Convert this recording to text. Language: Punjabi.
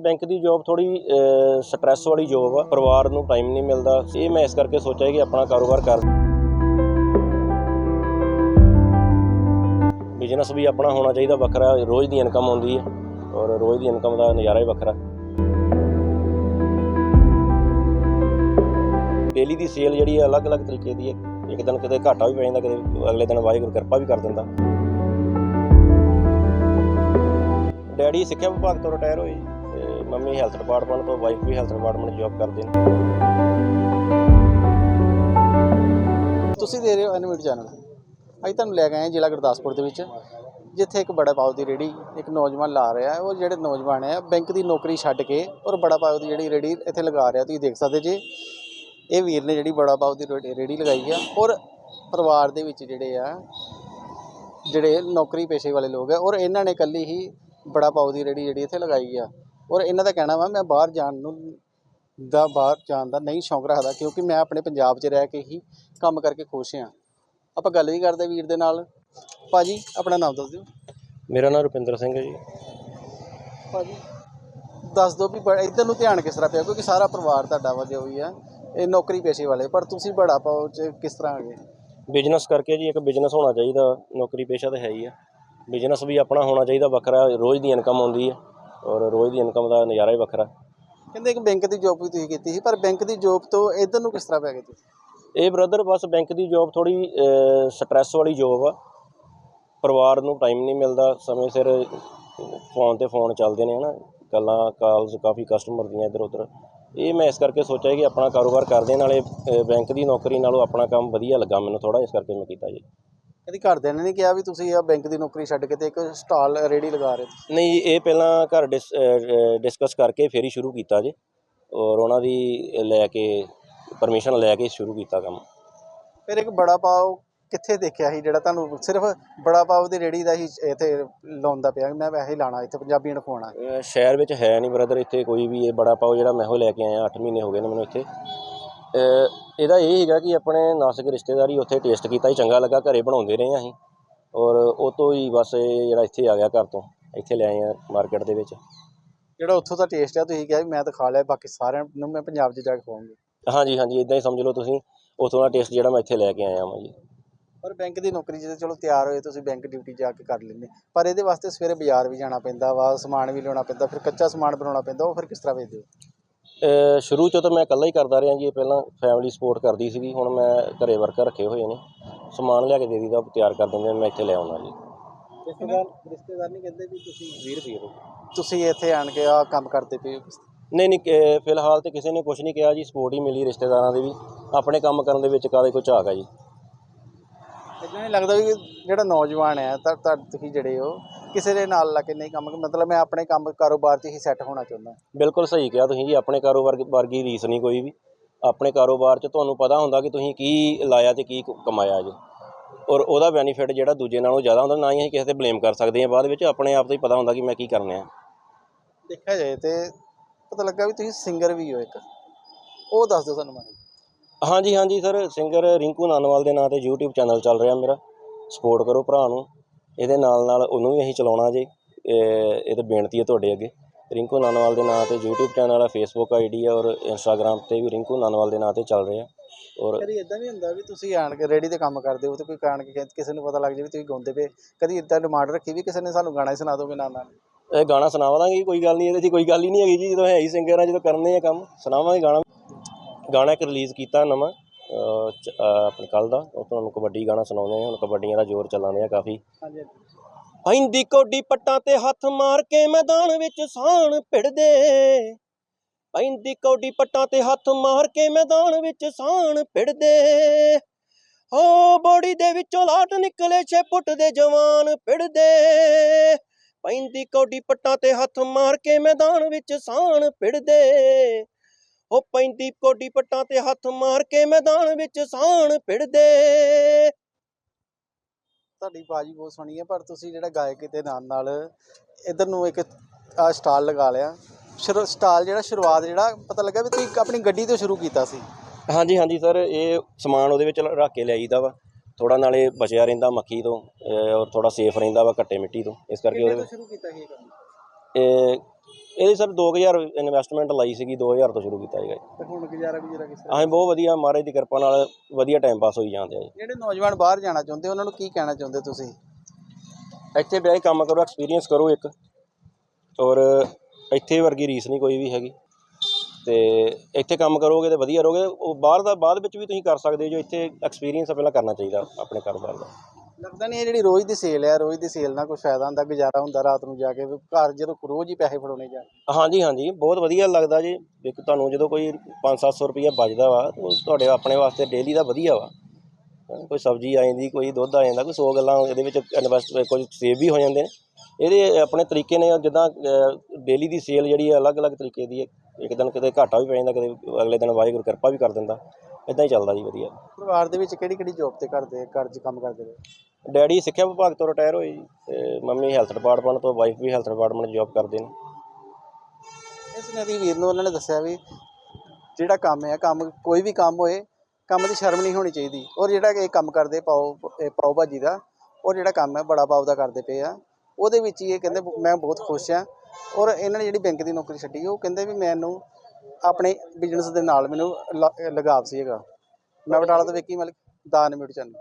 ਬੈਂਕ ਦੀ ਜੌਬ ਥੋੜੀ ਸਟ੍ਰੈਸ ਵਾਲੀ ਜੌਬ ਆ, ਪਰਿਵਾਰ ਨੂੰ ਟਾਈਮ ਨਹੀਂ ਮਿਲਦਾ। ਇਹ ਮੈਂ ਇਸ ਕਰਕੇ ਸੋਚਿਆ ਕਿ ਆਪਣਾ ਕਾਰੋਬਾਰ ਕਰ ਬਿਜ਼ਨਸ ਵੀ ਆਪਣਾ ਹੋਣਾ ਚਾਹੀਦਾ, ਵੱਖਰਾ। ਰੋਜ਼ ਦੀ ਇਨਕਮ ਆਉਂਦੀ ਹੈ ਔਰ ਰੋਜ਼ ਦੀ ਇਨਕਮ ਦਾ ਨਜ਼ਾਰਾ ਹੀ ਵੱਖਰਾ। ਡੇਲੀ ਦੀ ਸੇਲ ਜਿਹੜੀ ਹੈ ਅਲੱਗ-ਅਲੱਗ ਤਰੀਕੇ ਦੀ ਹੈ ਇੱਕ ਦਿਨ ਕਿਤੇ ਘਾਟਾ ਵੀ ਪੈ ਜਾਂਦਾ, ਕਿਤੇ ਅਗਲੇ ਦਿਨ ਵਾਹਿਗੁਰੂ ਕਿਰਪਾ ਵੀ ਕਰ ਦਿੰਦਾ। ਡੈਡੀ ਸਿੱਖਿਆ ਵਿਭਾਗ ਤੋਂ ਰਿਟਾਇਰ ਹੋਏ। ਮੰਮੀ ਹੈਲਥ ਡਿਪਾਰਟਮੈਂਟ ਤੋਂ ਵਾਈਫ ਵੀ ਹੈਲਥ ਡਿਪਾਰਟਮੈਂਟ ਜੌਬ ਕਰਦੇ ਨੇ। ਤੁਸੀਂ ਦੇ ਰਹੇ ਹੋ ਐਨਵੀਡ ਚੈਨਲ ਅੱਜ ਤੁਹਾਨੂੰ ਲੈ ਕੇ ਆਏ ਜ਼ਿਲ੍ਹਾ ਗੁਰਦਾਸਪੁਰ ਦੇ ਵਿੱਚ, ਜਿੱਥੇ ਇੱਕ ਬੜਾ ਪਾਉ ਦੀ ਰੇੜੀ ਇੱਕ ਨੌਜਵਾਨ ਲਾ ਰਿਹਾ ਹੈ। ਉਹ ਜਿਹੜੇ ਨੌਜਵਾਨ ਹੈ, ਬੈਂਕ ਦੀ ਨੌਕਰੀ ਛੱਡ ਕੇ ਔਰ ਬੜਾ ਪਾਉ ਦੀ ਜਿਹੜੀ ਰੇੜੀ ਇੱਥੇ ਲਗਾ ਰਿਹਾ, ਤੁਸੀਂ ਦੇਖ ਸਕਦੇ ਜੇ। ਇਹ ਵੀਰ ਨੇ ਜਿਹੜੀ ਬੜਾ ਪਾਉ ਦੀ ਰੇੜੀ- ਲਗਾਈ ਆ ਔਰ ਪਰਿਵਾਰ ਦੇ ਵਿੱਚ ਜਿਹੜੇ ਆ, ਜਿਹੜੇ ਨੌਕਰੀ ਪੇਸ਼ੇ ਵਾਲੇ ਲੋਕ ਆ ਔਰ ਇਹਨਾਂ ਨੇ ਇਕੱਲੀ ਹੀ ਬੜਾ ਪਾਉ ਦੀ ਰੇੜੀ ਜਿਹੜੀ ਇੱਥੇ ਲਗਾਈ ਆ। ਔਰ ਇਹਨਾਂ ਦਾ ਕਹਿਣਾ ਵਾ ਮੈਂ ਬਾਹਰ ਜਾਣ ਨੂੰ ਦਾ ਬਾਹਰ ਜਾਣ ਦਾ ਨਹੀਂ ਸ਼ੌਂਕ ਰੱਖਦਾ ਕਿਉਂਕਿ ਮੈਂ ਆਪਣੇ ਪੰਜਾਬ 'ਚ ਰਹਿ ਕੇ ਹੀ ਕੰਮ ਕਰਕੇ ਖੁਸ਼ ਹਾਂ। ਆਪਾਂ ਗੱਲ ਵੀ ਕਰਦੇ ਵੀਰ ਦੇ ਨਾਲ। ਭਾਜੀ ਆਪਣਾ ਨਾਮ ਦੱਸ ਦਿਓ। ਮੇਰਾ ਨਾਮ ਰੁਪਿੰਦਰ ਸਿੰਘ ਹੈ ਜੀ। ਭਾਜੀ ਦੱਸ ਦਿਓ ਵੀ ਇੱਧਰ ਨੂੰ ਧਿਆਨ ਕਿਸ ਤਰ੍ਹਾਂ ਪਿਆ ਕਿਉਂਕਿ ਸਾਰਾ ਪਰਿਵਾਰ ਤੁਹਾਡਾ ਵਾ ਜੋ ਵੀ ਆ ਇਹ ਨੌਕਰੀ ਪੇਸ਼ੇ ਵਾਲੇ ਪਰ ਤੁਸੀਂ ਬੜਾ ਪਾਓ ਚ ਕਿਸ ਤਰ੍ਹਾਂ ਆ ਗਏ ਬਿਜ਼ਨਸ ਕਰਕੇ ਜੀ ਇੱਕ ਬਿਜ਼ਨਸ ਹੋਣਾ ਚਾਹੀਦਾ ਨੌਕਰੀ ਪੇਸ਼ਾ ਤਾਂ ਹੈ ਹੀ ਆ। ਬਿਜ਼ਨਸ ਵੀ ਆਪਣਾ ਹੋਣਾ ਚਾਹੀਦਾ ਵੱਖਰਾ ਰੋਜ਼ ਦੀ ਇਨਕਮ ਆਉਂਦੀ ਹੈ ਔਰ ਰੋਜ਼ ਦੀ ਇਨਕਮ ਦਾ ਨਜ਼ਾਰਾ ਹੀ ਵੱਖਰਾ। ਕਹਿੰਦੇ ਇੱਕ ਬੈਂਕ ਦੀ ਜੋਬ ਵੀ ਤੁਸੀਂ ਕੀਤੀ ਸੀ ਪਰ ਬੈਂਕ ਦੀ ਜੋਬ ਤੋਂ ਇੱਧਰ ਨੂੰ ਕਿਸ ਤਰ੍ਹਾਂ ਪੈ ਗਏ ਤੁਸੀਂ? ਇਹ ਬ੍ਰਦਰ ਬਸ ਬੈਂਕ ਦੀ ਜੌਬ ਥੋੜੀ ਸਟ੍ਰੈਸ ਵਾਲੀ ਜੌਬ ਆ। ਪਰਿਵਾਰ ਨੂੰ ਟਾਈਮ ਨਹੀਂ ਮਿਲਦਾ ਸਮੇਂ ਸਿਰ ਫੋਨ ਤੇ ਫੋਨ ਚੱਲਦੇ ਨੇ ਹਨਾ। ਗੱਲਾਂ ਕਾਲਸ ਕਾਫੀ ਕਸਟਮਰ ਦੀਆਂ ਇੱਧਰ ਉੱਧਰ। ਇਹ ਮੈਂ ਇਸ ਕਰਕੇ ਸੋਚਿਆ ਕਿ ਆਪਣਾ ਕਾਰੋਬਾਰ ਕਰਦੇ ਨਾਲੇ ਬੈਂਕ ਦੀ ਨੌਕਰੀ ਨਾਲੋਂ ਆਪਣਾ ਕੰਮ ਵਧੀਆ ਲੱਗਾ ਮੈਨੂੰ ਥੋੜਾ ਇਸ ਕਰਕੇ ਮੈਂ ਕੀਤਾ ਜੀ। ਕਦੀ ਘਰਦਿਆਂ ਨੇ ਨਹੀਂ ਕਿਹਾ ਵੀ ਤੁਸੀਂ ਆ ਬੈਂਕ ਦੀ ਨੌਕਰੀ ਛੱਡ ਕੇ ਤੇ ਇੱਕ ਸਟਾਲ ਰੇੜੀ ਲਗਾ ਰਹੇ ਹੋ ਨਹੀਂ ਇਹ ਪਹਿਲਾਂ ਘਰ ਡਿਸਕਸ ਕਰਕੇ ਫਿਰ ਹੀ ਸ਼ੁਰੂ ਕੀਤਾ ਜੀ। ਔਰ ਉਹਨਾਂ ਦੀ ਲੈ ਕੇ ਪਰਮਿਸ਼ਨ ਲੈ ਕੇ ਸ਼ੁਰੂ ਕੀਤਾ ਕੰਮ। ਫਿਰ ਇੱਕ ਬੜਾ ਪਾਓ ਕਿੱਥੇ ਦੇਖਿਆ ਸੀ ਜਿਹੜਾ ਤੁਹਾਨੂੰ ਸਿਰਫ ਬੜਾ ਪਾਓ ਦੀ ਰੇੜੀ ਦਾ ਹੀ ਇੱਥੇ ਲਾਉਂਦਾ ਪਿਆ? ਮੈਂ ਵੈਸੇ ਹੀ ਲਾਣਾ ਇੱਥੇ ਪੰਜਾਬੀਆਂ ਨੂੰ ਖਵਾਉਣਾ। ਸ਼ਹਿਰ ਵਿੱਚ ਹੈ ਨਹੀਂ ਬ੍ਰਦਰ ਇੱਥੇ ਕੋਈ ਵੀ ਇਹ ਬੜਾ ਪਾਓ ਜਿਹੜਾ ਮੈਂ ਉਹ ਲੈ ਕੇ ਆਇਆ 8 ਮਹੀਨੇ ਹੋ ਗਏ ਨੇ ਮੈਨੂੰ ਇੱਥੇ। ਇਹਦਾ ਇਹ ਹੈਗਾ ਕਿ ਆਪਣੇ ਨਾਸਿਕ ਰਿਸ਼ਤੇਦਾਰੀ ਉੱਥੇ ਟੇਸਟ ਕੀਤਾ ਹੀ ਚੰਗਾ ਲੱਗਾ ਘਰੇ ਬਣਾਉਂਦੇ ਰਹੇ ਅਸੀਂ। ਔਰ ਉਹ ਤੋਂ ਹੀ ਬਸ ਇਹ ਜਿਹੜਾ ਇੱਥੇ ਆ ਗਿਆ ਘਰ ਤੋਂ ਇੱਥੇ ਲੈ ਆਏ ਆ ਮਾਰਕੀਟ ਦੇ ਵਿੱਚ। ਜਿਹੜਾ ਉੱਥੋਂ ਦਾ ਟੇਸਟ ਆ ਤੁਸੀਂ ਕਿਹਾ ਵੀ ਮੈਂ ਤਾਂ ਖਾ ਲਿਆ ਬਾਕੀ ਸਾਰਿਆਂ ਨੂੰ ਮੈਂ ਪੰਜਾਬ 'ਚ ਜਾ ਕੇ ਖਵਾਉਂਗੀ। ਹਾਂਜੀ ਹਾਂਜੀ ਇਦਾਂ ਹੀ ਸਮਝ ਲਓ ਤੁਸੀਂ ਉੱਥੋਂ ਦਾ ਟੇਸਟ ਜਿਹੜਾ ਮੈਂ ਇੱਥੇ ਲੈ ਕੇ ਆਇਆ ਹਾਂ ਜੀ। ਪਰ ਬੈਂਕ ਦੀ ਨੌਕਰੀ ਜੇ ਚਲੋ ਤਿਆਰ ਹੋਏ ਤੁਸੀਂ ਬੈਂਕ ਡਿਊਟੀ ਜਾ ਕੇ ਕਰ ਲੈਂਦੇ। ਪਰ ਇਹਦੇ ਵਾਸਤੇ ਸਵੇਰੇ ਬਾਜ਼ਾਰ ਵੀ ਜਾਣਾ ਪੈਂਦਾ ਵਾ ਸਮਾਨ ਵੀ ਲਿਆਉਣਾ ਪੈਂਦਾ ਫਿਰ ਕੱਚਾ ਸਮਾਨ ਬਣਾਉਣਾ ਪੈਂਦਾ ਉਹ ਫਿਰ ਕਿਸ ਤਰ੍ਹਾਂ ਵੇਚਦੇ ਹੋ? ਸ਼ੁਰੂ ਤੋਂ ਤਾਂ ਮੈਂ ਇਕੱਲਾ ਹੀ ਕਰਦਾ ਰਿਹਾ ਜੀ ਇਹ ਪਹਿਲਾਂ ਫੈਮਿਲੀ ਸਪੋਰਟ ਕਰਦੀ ਸੀਗੀ ਹੁਣ ਮੈਂ ਘਰੇ ਵਰਕਰ ਰੱਖੇ ਹੋਏ ਨੇ। ਸਮਾਨ ਲਿਆ ਕੇ ਦੇ ਦੀਦਾ ਤਿਆਰ ਕਰ ਦਿੰਦੇ ਮੈਂ ਇੱਥੇ ਲੈ ਆਉਣਾ ਜੀ। ਰਿਸ਼ਤੇਦਾਰ ਰਿਸ਼ਤੇਦਾਰ ਨਹੀਂ ਕਹਿੰਦੇ ਵੀ ਤੁਸੀਂ ਵੀਰ ਵੀਰ ਤੁਸੀਂ ਇੱਥੇ ਆਣ ਕੇ ਆ ਕੰਮ ਕਰਦੇ ਪਏ ਨਹੀਂ ਨਹੀਂ ਫਿਲਹਾਲ ਤੇ ਕਿਸੇ ਨੇ ਕੁਝ ਨਹੀਂ ਕਿਹਾ ਜੀ ਸਪੋਰਟ ਹੀ ਮਿਲੀ ਰਿਸ਼ਤੇਦਾਰਾਂ ਦੀ ਵੀ। ਆਪਣੇ ਕੰਮ ਕਰਨ ਦੇ ਵਿੱਚ ਕਾਦੇ ਕੋਈ ਝਾਕ ਹੈ ਜੀ। ਇਦਾਂ ਨਹੀਂ ਲੱਗਦਾ ਵੀ ਜਿਹੜਾ ਨੌਜਵਾਨ ਹੈ ਤਾਂ ਤੁਸੀਂ ਜਿਹੜੇ ਹੋ ਕਿਸੇ ਦੇ ਨਾਲ ਲੱਗ ਕੇ ਨਹੀਂ ਕੰਮ ਮਤਲਬ ਮੈਂ ਆਪਣੇ ਕੰਮ ਕਾਰੋਬਾਰ 'ਚ ਹੀ ਸੈੱਟ ਹੋਣਾ ਚਾਹੁੰਦਾ ਬਿਲਕੁਲ ਸਹੀ ਕਿਹਾ ਤੁਸੀਂ ਜੀ ਆਪਣੇ ਕਾਰੋਬਾਰ ਵਰਗੀ ਰੀਸ ਨਹੀਂ ਕੋਈ ਵੀ। ਆਪਣੇ ਕਾਰੋਬਾਰ 'ਚ ਤੁਹਾਨੂੰ ਪਤਾ ਹੁੰਦਾ ਕਿ ਤੁਸੀਂ ਕੀ ਲਾਇਆ ਤੇ ਕੀ ਕ- ਕਮਾਇਆ ਜੀ। ਔਰ ਉਹਦਾ ਬੈਨੀਫਿਟ ਜਿਹੜਾ ਦੂਜੇ ਨਾਲੋਂ ਜ਼ਿਆਦਾ ਹੁੰਦਾ ਨਾ ਹੀ ਅਸੀਂ ਕਿਸੇ ਤੇ ਬਲੇਮ ਕਰ ਸਕਦੇ ਹਾਂ। ਬਾਅਦ ਵਿੱਚ ਆਪਣੇ ਆਪ ਤੋਂ ਹੀ ਪਤਾ ਹੁੰਦਾ ਕਿ ਮੈਂ ਕੀ ਕਰਨਾ ਹੈ ਦੇਖਿਆ ਜਾਏ ਤੇ ਪਤਾ ਲੱਗਾ ਵੀ ਤੁਸੀਂ ਸਿੰਗਰ ਵੀ ਹੋ ਇੱਕ। ਉਹ ਦੱਸ ਦਿਓ ਸਾਨੂੰ ਮੈਨੂੰ ਹਾਂਜੀ ਹਾਂਜੀ ਸਰ ਸਿੰਗਰ ਰਿੰਕੂ ਨਾਨਵਾਲ ਦੇ ਨਾਂ ਤੇ YouTube ਚੈਨਲ ਚੱਲ ਰਿਹਾ ਮੇਰਾ। ਸਪੋਰਟ ਕਰੋ ਭਰਾ ਨੂੰ। ਇਹਦੇ ਨਾਲ ਨਾਲ ਉਹਨੂੰ ਵੀ ਅਸੀਂ ਚਲਾਉਣਾ ਜੀ। ਇਹ ਤੇ ਬੇਨਤੀ ਹੈ ਤੁਹਾਡੇ ਅੱਗੇ। ਰਿੰਕੂ ਨਾਨਵਾਲ ਦੇ ਨਾਂ ਤੇ YouTube ਚੈਨਲ ਹੈ Facebook ਆਈਡੀ ਹੈ ਔਰ Instagram ਤੇ ਵੀ ਰਿੰਕੂ ਨਾਨਵਾਲ ਦੇ ਨਾਂ ਤੇ ਚੱਲ ਰਿਹਾ। ਔਰ ਕਦੀ ਇਦਾਂ ਵੀ ਹੁੰਦਾ ਵੀ ਤੁਸੀਂ ਆਣ ਕੇ ਰੇੜੀ ਤੇ ਕੰਮ ਕਰਦੇ ਹੋ ਤੇ ਕੋਈ ਕਾਣ ਕੇ ਕਿਸੇ ਨੂੰ ਪਤਾ ਲੱਗ ਜਾਵੇ ਤੁਸੀਂ ਗਾਉਂਦੇ ਪਏ। ਕਦੀ ਇਦਾਂ ਡਿਮਾਂਡ ਰੱਖੀ ਵੀ ਕਿਸੇ ਨੇ ਸਾਨੂੰ ਗਾਣਾ ਹੀ ਸੁਣਾ ਦੋਗੇ ਨਾਲ ਨਾਲ? ਇਹ ਗਾਣਾ ਸੁਣਾਵਾਂਗੇ ਕੋਈ ਗੱਲ ਨਹੀਂ। ਇਹਦੇ 'ਚ ਕੋਈ ਗੱਲ ਹੀ ਨਹੀਂ ਹੈਗੀ ਜੀ। ਜਦੋਂ ਹੈ ਹੀ ਸਿੰਗਰ ਆ ਜਦੋਂ ਕਰਨੇ ਆ ਕੰਮ ਸੁਣਾਵਾਂਗੇ ਗਾਣਾ। ਗਾਣਾ ਇੱਕ ਰਿਲੀਜ਼ ਕੀਤਾ ਨਵਾਂ। ਆਪਣੇ ਕੱਲ ਦਾ ਉਹ ਤੁਹਾਨੂੰ ਕਬੱਡੀ ਗਾਣਾ ਸੁਣਾਉਂਦੇ ਆ ਹੁਣ ਕਬੱਡੀਆਂ ਦਾ ਜ਼ੋਰ ਚੱਲਾਂਦੇ ਆ ਕਾਫੀ। ਹਾਂਜੀ। ਪੈਂਦੀ ਕੋਡੀ ਪੱਟਾਂ ਤੇ ਹੱਥ ਮਾਰ ਕੇ ਮੈਦਾਨ ਵਿੱਚ ਸਾਣ ਭਿੜਦੇ। ਪੈਂਦੀ ਕੋਡੀ ਪੱਟਾਂ ਤੇ ਹੱਥ ਮਾਰ ਕੇ ਮੈਦਾਨ ਵਿੱਚ ਸਾਣ ਭਿੜਦੇ। ਹੋ ਬੋੜੀ ਦੇ ਵਿੱਚੋਂ ਲਾਟ ਨਿਕਲੇ ਛੇ ਫੁੱਟ ਦੇ ਜਵਾਨ ਭਿੜਦੇ। ਪੈਂਦੀ ਕੋਡੀ ਪੱਟਾਂ ਤੇ ਹੱਥ ਮਾਰ ਕੇ ਮੈਦਾਨ ਵਿੱਚ ਸਾਣ ਭਿੜਦੇ। ਉਹ ਪੈਂਦੀ ਕੋਡੀ ਪੱਟਾਂ ਤੇ ਹੱਥ ਮਾਰ ਕੇ ਮੈਦਾਨ ਵਿੱਚ ਸਾਣ ਭਿੜਦੇ ਤੁਹਾਡੀ ਬਾਜੀ ਬਹੁਤ ਸੋਹਣੀ ਹੈ ਪਰ ਤੁਸੀਂ ਜਿਹੜਾ ਗਾਇਕ ਦੇ ਨਾਲ ਨਾਲ ਇਧਰ ਨੂੰ ਇੱਕ ਆ ਸਟਾਲ ਲਗਾ ਲਿਆ। ਸ਼ੁਰੂ ਸਟਾਲ ਜਿਹੜਾ ਸ਼ੁਰੂਆਤ ਜਿਹੜਾ ਪਤਾ ਲੱਗਾ ਵੀ ਤੁਸੀਂ ਆਪਣੀ ਗੱਡੀ ਤੋਂ ਸ਼ੁਰੂ ਕੀਤਾ ਸੀ। ਹਾਂਜੀ ਹਾਂਜੀ ਸਰ ਇਹ ਸਮਾਨ ਉਹਦੇ ਵਿੱਚ ਰੱਖ ਕੇ ਲਿਆਈਦਾ ਵਾ। ਥੋੜਾ ਨਾਲੇ ਬਚਿਆ ਰਹਿੰਦਾ ਮੱਖੀ ਤੋਂ ਔਰ ਥੋੜਾ ਸੇਫ ਰਹਿੰਦਾ ਵਾ ਘੱਟੇ ਮਿੱਟੀ ਤੋਂ ਇਸ ਕਰਕੇ ਉਹਦੇ ਵਿੱਚ ਸ਼ੁਰੂ ਕੀਤਾ ਸੀ ਇਹ ਕੰਮ? ਇਹ ਇਹਦੇ ਸਰ 2000 ਇਨਵੈਸਟਮੈਂਟ ਲਾਈ ਸੀਗੀ 2000 ਤੋਂ ਸ਼ੁਰੂ ਕੀਤਾ ਹੈਗਾ ਜੀ। ਤੇ ਹੁਣ ਗੁਜ਼ਾਰਾ ਗੁਜ਼ਾਰਾ ਕਿਸ ਅਸੀਂ ਬਹੁਤ ਵਧੀਆ ਮਹਾਰਾਜ ਦੀ ਕਿਰਪਾ ਨਾਲ ਵਧੀਆ ਟਾਈਮ ਪਾਸ ਹੋਈ ਜਾਂਦੇ ਆ ਜੀ। ਜਿਹੜੇ ਨੌਜਵਾਨ ਬਾਹਰ ਜਾਣਾ ਚਾਹੁੰਦੇ ਉਹਨਾਂ ਨੂੰ ਕੀ ਕਹਿਣਾ ਚਾਹੁੰਦੇ ਤੁਸੀਂ? ਇੱਥੇ ਬਹਿ ਕੇ ਕੰਮ ਕਰੋ ਐਕਸਪੀਰੀਅੰਸ ਕਰੋ ਇੱਕ। ਔਰ ਇੱਥੇ ਵਰਗੀ ਰੀਸ ਨਹੀਂ ਕੋਈ ਵੀ ਹੈਗੀ। ਤੇ ਇੱਥੇ ਕੰਮ ਕਰੋਗੇ ਤੇ ਵਧੀਆ ਰਹੋਗੇ। ਉਹ ਬਾਹਰ ਦਾ ਬਾਅਦ ਵਿੱਚ ਵੀ ਤੁਸੀਂ ਕਰ ਸਕਦੇ ਹੋ ਜੋ ਇੱਥੇ ਐਕਸਪੀਰੀਅੰਸ ਪਹਿਲਾਂ ਕਰਨਾ ਚਾਹੀਦਾ ਆਪਣੇ ਕਾਰੋਬਾਰ ਦਾ। ਲੱਗਦਾ ਨਹੀਂ ਇਹ ਜਿਹੜੀ ਰੋਜ਼ ਦੀ ਸੇਲ ਹੈ ਰੋਜ਼ ਦੀ ਸੇਲ ਨਾਲ ਕੋਈ ਫਾਇਦਾ ਹੁੰਦਾ ਗੁਜ਼ਾਰਾ ਹੁੰਦਾ ਰਾਤ ਨੂੰ ਜਾ ਕੇ ਵੀ ਘਰ ਜਦੋਂ ਰੋਜ਼ ਹੀ ਪੈਸੇ ਫੜਾਉਣੇ ਜਾ? ਹਾਂਜੀ ਹਾਂਜੀ ਬਹੁਤ ਵਧੀਆ ਲੱਗਦਾ ਜੀ। ਇੱਕ ਤੁਹਾਨੂੰ ਜਦੋਂ ਕੋਈ 5-700 ਰੁਪਈਆ ਬਚਦਾ ਵਾ ਉਹ ਤੁਹਾਡੇ ਆਪਣੇ ਵਾਸਤੇ ਡੇਲੀ ਦਾ ਵਧੀਆ ਵਾ। ਕੋਈ ਸਬਜ਼ੀ ਆ ਜਾਂਦੀ ਕੋਈ ਦੁੱਧ ਆ ਜਾਂਦਾ ਕੋਈ 100 ਗੱਲਾਂ ਇਹਦੇ ਵਿੱਚ ਇਨਵੈਸਟ ਕੁਝ ਸੇਵ ਵੀ ਹੋ ਜਾਂਦੇ ਨੇ। ਇਹਦੇ ਆਪਣੇ ਤਰੀਕੇ ਨੇ ਜਿੱਦਾਂ ਡੇਲੀ ਦੀ ਸੇਲ ਜਿਹੜੀ ਹੈ ਅਲੱਗ-ਅਲੱਗ ਤਰੀਕੇ ਦੀ ਹੈ ਇੱਕ ਦਿਨ ਕਿਤੇ ਘਾਟਾ ਵੀ ਪੈ ਜਾਂਦਾ ਕਿਤੇ ਅਗਲੇ ਦਿਨ ਵਾਹਿਗੁਰੂ ਕਿਰਪਾ ਵੀ ਕਰ ਦਿੰਦਾ। ਇਦਾਂ ਹੀ ਚੱਲਦਾ ਜੀ ਵਧੀਆ। ਪਰਿਵਾਰ ਦੇ ਵਿੱਚ ਕਿਹੜੀ ਕਿਹੜੀ ਜੌਬ ਤੇ ਕਰਦੇ ਘਰ 'ਚ ਕੰਮ ਕਰਦੇ ਨੇ? ਡੈਡੀ ਸਿੱਖਿਆ ਵਿਭਾਗ ਤੋਂ ਰਿਟਾਇਰ ਹੋਏ ਜੀ ਤੇ ਮੰਮੀ ਹੈਲਥ ਡਿਪਾਰਟਮੈਂਟ ਤੋਂ ਵਾਈਫ ਵੀ ਹੈਲਥ ਡਿਪਾਰਟਮੈਂਟ ਜੌਬ ਕਰਦੇ ਨੇ। ਇਸ ਨਦੀ ਵੀਰ ਨੂੰ ਉਹਨਾਂ ਨੇ ਦੱਸਿਆ ਵੀ ਜਿਹੜਾ ਕੰਮ ਹੈ, ਕੰਮ ਕੋਈ ਵੀ ਕੰਮ ਹੋਏ, ਕੰਮ ਦੀ ਸ਼ਰਮ ਨਹੀਂ ਹੋਣੀ ਚਾਹੀਦੀ। ਔਰ ਜਿਹੜਾ ਇਹ ਕੰਮ ਕਰਦੇ ਪਾਓ, ਇਹ ਪਾਓ ਭਾਜੀ ਦਾ, ਔਰ ਜਿਹੜਾ ਕੰਮ ਹੈ ਬੜਾ ਪਾਓ ਦਾ ਕਰਦੇ ਪਏ ਆ। ਉਹਦੇ ਵਿੱਚ ਹੀ ਇਹ ਕਹਿੰਦੇ ਮੈਂ ਬਹੁਤ ਖੁਸ਼ ਆ। ਔਰ ਇਹਨਾਂ ਨੇ ਜਿਹੜੀ ਬੈਂਕ ਦੀ ਨੌਕਰੀ ਛੱਡੀ, ਉਹ ਕਹਿੰਦੇ ਵੀ ਮੈਨੂੰ ਆਪਣੇ ਬਿਜ਼ਨਸ ਦੇ ਨਾਲ ਮੈਨੂੰ ਲ- ਲਗਾਵ ਸੀ ਹੈਗਾ ਮੈਂ ਬਟਾਲਾ ਤੋਂ ਵਿੱਕੀ ਮਲਿਕ ਦਾ ਨਿਊਜ਼ ਚੈਨਲ